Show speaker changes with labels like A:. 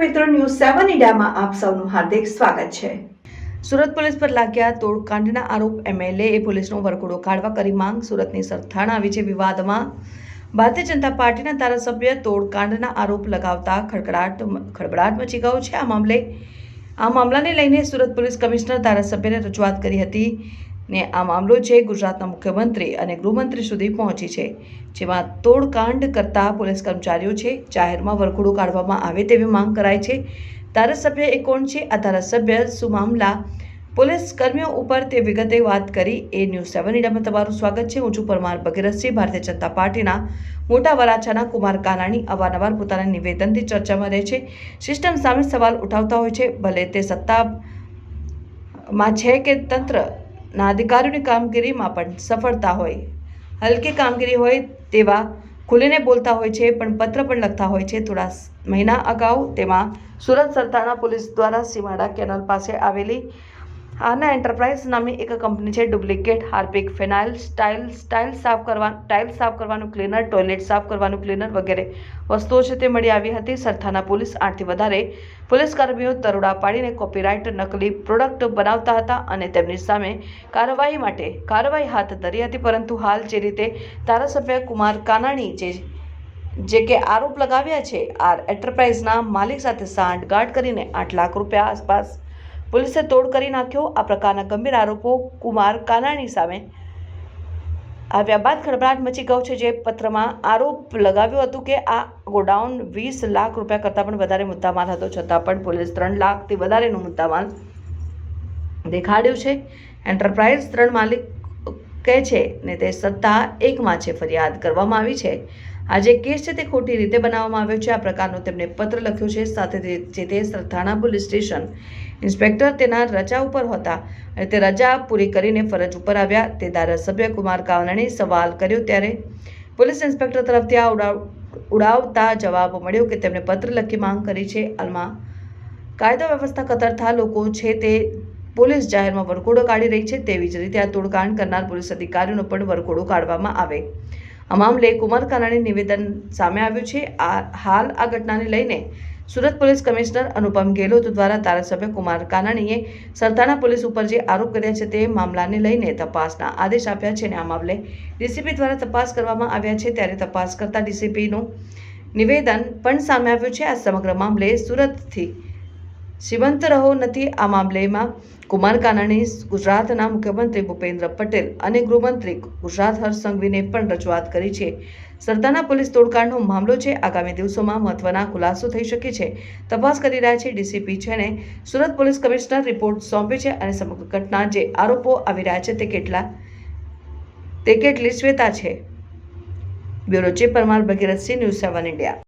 A: મિત્રો ન્યૂઝ સેવન ઇન્ડિયામાં આપ સૌનું હાર્દિક સ્વાગત છે. સુરત પોલીસ પર લાગ્યા તોડકાંડના આરોપ એમએલએ એ પોલીસનો વરઘોડો કાઢવા કરી માંગ. સુરતની સરથાણ આવી છે વિવાદમાં. ભારતીય જનતા પાર્ટીના ધારાસભ્ય તોડકાંડના આરોપ લગાવતા ખડકડાટ ખળબડાટ મચી ગયો છે આ મામલે. આ મામલાને લઈને સુરત પોલીસ કમિશનર ધારાસભ્યને રજૂઆત કરી હતી. ને આ મામલો છે ગુજરાતના મુખ્યમંત્રી અને ગૃહમંત્રી સુધી પહોંચી છે. જેમાં તોડકાંડ કરતા પોલીસ કર્મચારીઓ છે, જાહેરમાં વરઘોડો કાઢવામાં આવે તેવી માંગ કરાઈ છે. ધારાસભ્ય એ કોણ છે? આ ધારાસભ્ય શું મામલા? પોલીસ કર્મીઓ ઉપર તે વિગતે વાત કરી. એ ન્યૂઝ સેવન ઇન્ડિયામાં તમારું સ્વાગત છે. હું છું પરમાર ભગીરથસિંહ, ભારતીય જનતા પાર્ટીના મોટા વરાછાના કુમાર કાનાણી. અવારનવાર પોતાના નિવેદનથી ચર્ચામાં રહે છે. સિસ્ટમ સામે સવાલ ઉઠાવતા હોય છે. ભલે તે સત્તામાં છે કે તંત્રના અધિકારીઓની કામગીરીમાં પણ સફળતા હોય. હલકી કામગીરી હોય તેવા ખુલીને બોલતા હોય છે, પણ પત્ર પણ લખતા હોય છે. થોડા મહિના અગાઉ તેમાં સુરત સરથાણા પોલીસ દ્વારા સીમાડા કેનાલ પાસે આવેલી આના એન્ટરપ્રાઇઝ નામની એક કંપની છે, duplicate, Harpic phenyl, style style સાફ કરવા, ટાઇલ સાફ કરવાનું ક્લીનર ટોયલેટ સાફ કરવાનું ક્લીનર વગેરે વસ્તુઓ છે તે મળી આવી હતી. સરથાના પોલીસ આઠથી વધારે પોલીસ કર્મીઓ દરોડા પાડીને કોપીરાઇટ નકલી પ્રોડક્ટ બનાવતા હતા અને તેમની સામે કાર્યવાહી માટે કાર્યવાહી હાથ ધરી હતી. પરંતુ હાલ જે રીતે ધારાસભ્ય કુમાર કાનાણી જે જે કે આરોપ લગાવ્યા છે, આર એન્ટરપ્રાઇઝના માલિક સાથે સાંઠગાંઠ કરીને આઠ લાખ રૂપિયા આસપાસ પોલીસે તોડ કરી નાખ્યો. આ પ્રકારના ગંભીર આરોપો કુમાર કાનાણી સામે આવ્યા બાદ ખળભળાટ મચી ગયો છે. જે પત્રમાં આરોપ લગાવ્યો હતો કે આ ગોડાઉન વીસ લાખ રૂપિયા કરતાં પણ વધારે મુદ્દામાલ હતો. છતાં પણ પોલીસ ત્રણ લાખથી વધારેનું મુદ્દામાલ દેખાડ્યું છે. એન્ટરપ્રાઇઝ ત્રણ માલિક કહે છે ને તે સત્તા એકમાં છે. ફરિયાદ કરવામાં આવી છે. આ જે કેસ છે તે ખોટી રીતે બનાવવામાં આવ્યો છે. આ પ્રકારનો તેમને પત્ર લખ્યો છે. સાથે જે તે સરથાણા પોલીસ સ્ટેશન ઇન્સ્પેક્ટર તેના રજા ઉપર હતા. અને તે રજા પૂરી કરીને ફરજ ઉપર આવ્યા. તે ધારાસભ્ય કુમાર કાવનાણે સવાલ કર્યો ત્યારે પોલીસ ઇન્સ્પેક્ટર તરફથી આ ઉડાવ, ઉડાવતા જવાબ મળ્યો કે તેમણે પત્ર લખી માંગ કરી છે. હાલમાં કાયદા વ્યવસ્થા કતરતા લોકો છે તે પોલીસ જાહેરમાં વરઘોડો કાઢી રહી છે તેવી જ રીતે આ તોડકાંડ કરનાર પોલીસ અધિકારીઓનો પણ વરઘોડો કાઢવામાં આવે. આ મામલે કુમાર કાનાણી નિવેદન સામે આવ્યું છે. આ હાલ આ ઘટનાને લઈને સુરત પોલીસ કમિશનર અનુપમ ગેહલોત દ્વારા ધારાસભ્ય કુમાર કાનાણીએ સરથાણા પોલીસ ઉપર જે આરોપ કર્યા છે તે મામલાને લઈને તપાસના આદેશ આપ્યા છે અને આ મામલે ડીસીપી દ્વારા તપાસ કરવામાં આવ્યા છે ત્યારે તપાસ કરતા ડીસીપીનું નિવેદન પણ સામે આવ્યું છે. આ સમગ્ર મામલે સુરતથી શિવંત રહો નથી આ મામલેમાં. કુમાર કાનાણી, ગુજરાતના મુખ્યમંત્રી ભૂપેન્દ્ર પટેલ અને ગૃહમંત્રી ગુજરાત હર્ષ સંઘવીને પણ રજૂઆત કરી છે. સરદારના પોલીસ તોડકાંડનો મામલો છે. આગામી દિવસોમાં મહત્વના ખુલાસો થઈ શકે છે. તપાસ કરી રહ્યા છે ડીસીપી છે સુરત પોલીસ કમિશનર રિપોર્ટ સોંપી છે અને સમગ્ર ઘટના જે આરોપો આવી રહ્યા છે તે કેટલા તે કેટલી શ્વેતા છે. Bureau chief Parmar Bhagirathsinh, news seven India.